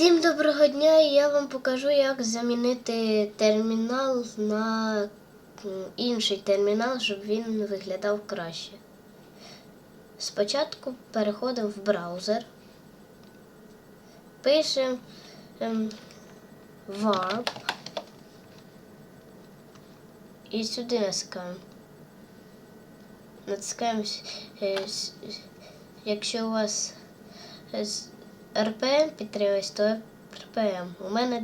Всім доброго дня! Я вам покажу, як замінити термінал на інший термінал, щоб він виглядав краще. Спочатку переходимо в браузер, пишемо ем, і сюди натискаємо. Натискаємо, е, якщо у вас RPM підтримується, то RPM. У мене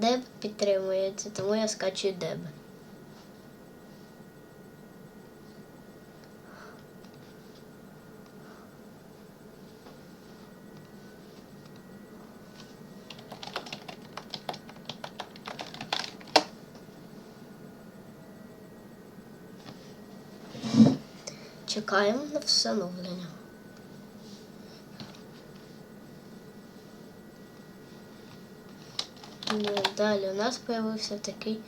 DEB підтримується, тому я скачую DEB. Чекаємо на встановлення. Далі у нас з'явився такий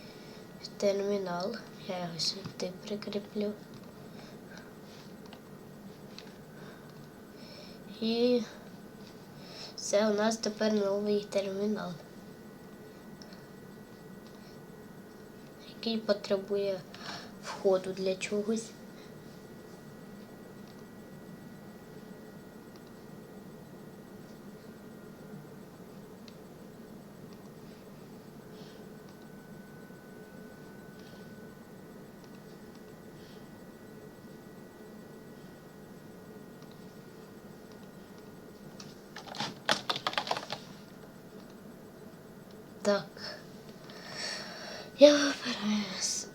термінал. Я його сюди прикріплю. І це у нас тепер новий термінал, який потребує входу для чогось. Так. Я вибираю. с-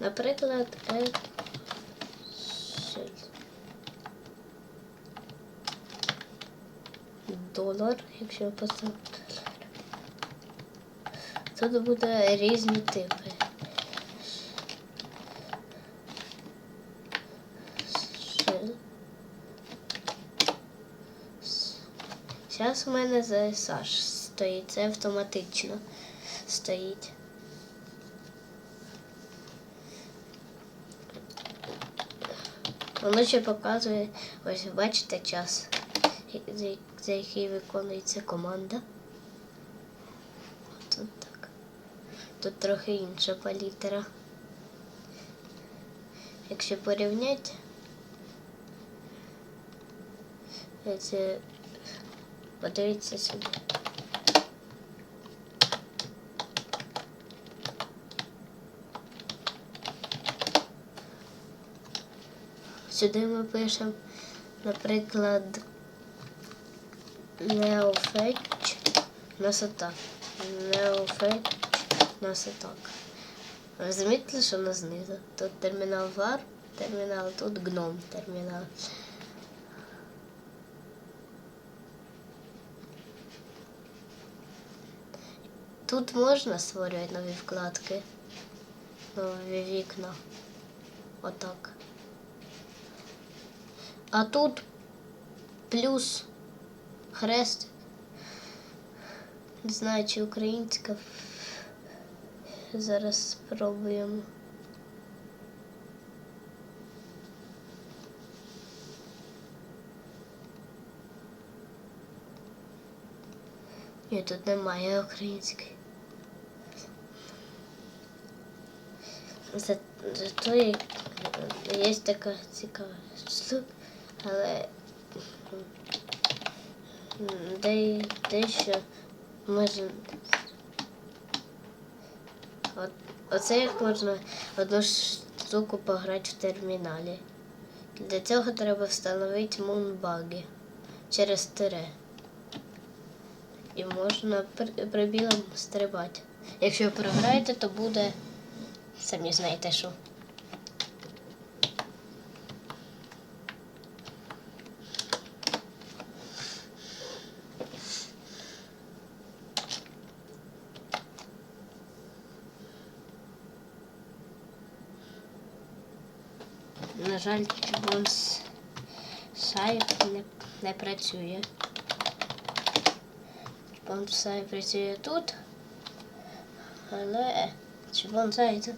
Наприклад, Excel. долар, якщо я поставлю долар. Тут буде різні типи. Shell. Зараз у мене ZSH стоїть, це автоматично стоїть. Воно ще показує, ось бачите час, за який виконується команда. Тут так. Тут трохи інша палітра. Якщо порівняти, це подивіться сюди. Сюди ми пишемо, наприклад, Neofetch нас отак. Neofetch нас отак. Ви замітили, що на знизу? Тут термінал var, термінал, тут гном термінал. Тут можна створювати нові вкладки, нові вікна. Отак. А тут плюс хрест. Не знаю, чи українська. Зараз спробуємо. Ні, тут немає української. За- Зато є, є така цікава штука, але м, де, дещо може. От, оце як можна одну штуку пограти в терміналі. Для цього треба встановити мунбаги через тире. І можна при- прибілом стрибати. Якщо програєте, то буде самі знаєте що. На жаль, бонс сайт не, не працює. Бонсай працює тут, але чи бонсай це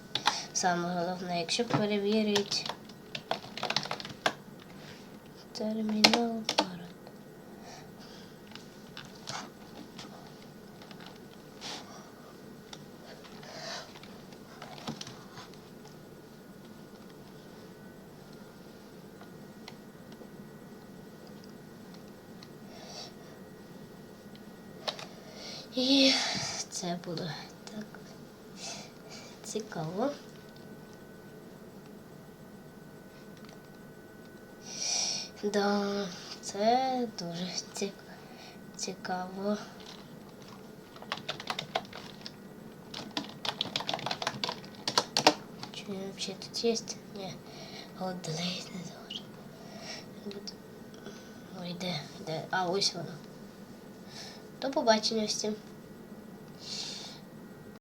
саме головне, якщо перевірить Термінал парад. І це буде так цікаво. Да, це дуже цікаво. Він взагалі тут є? Ні. Голодолейт не завжди. Ой, де, де? А, ось воно. До побачення всім.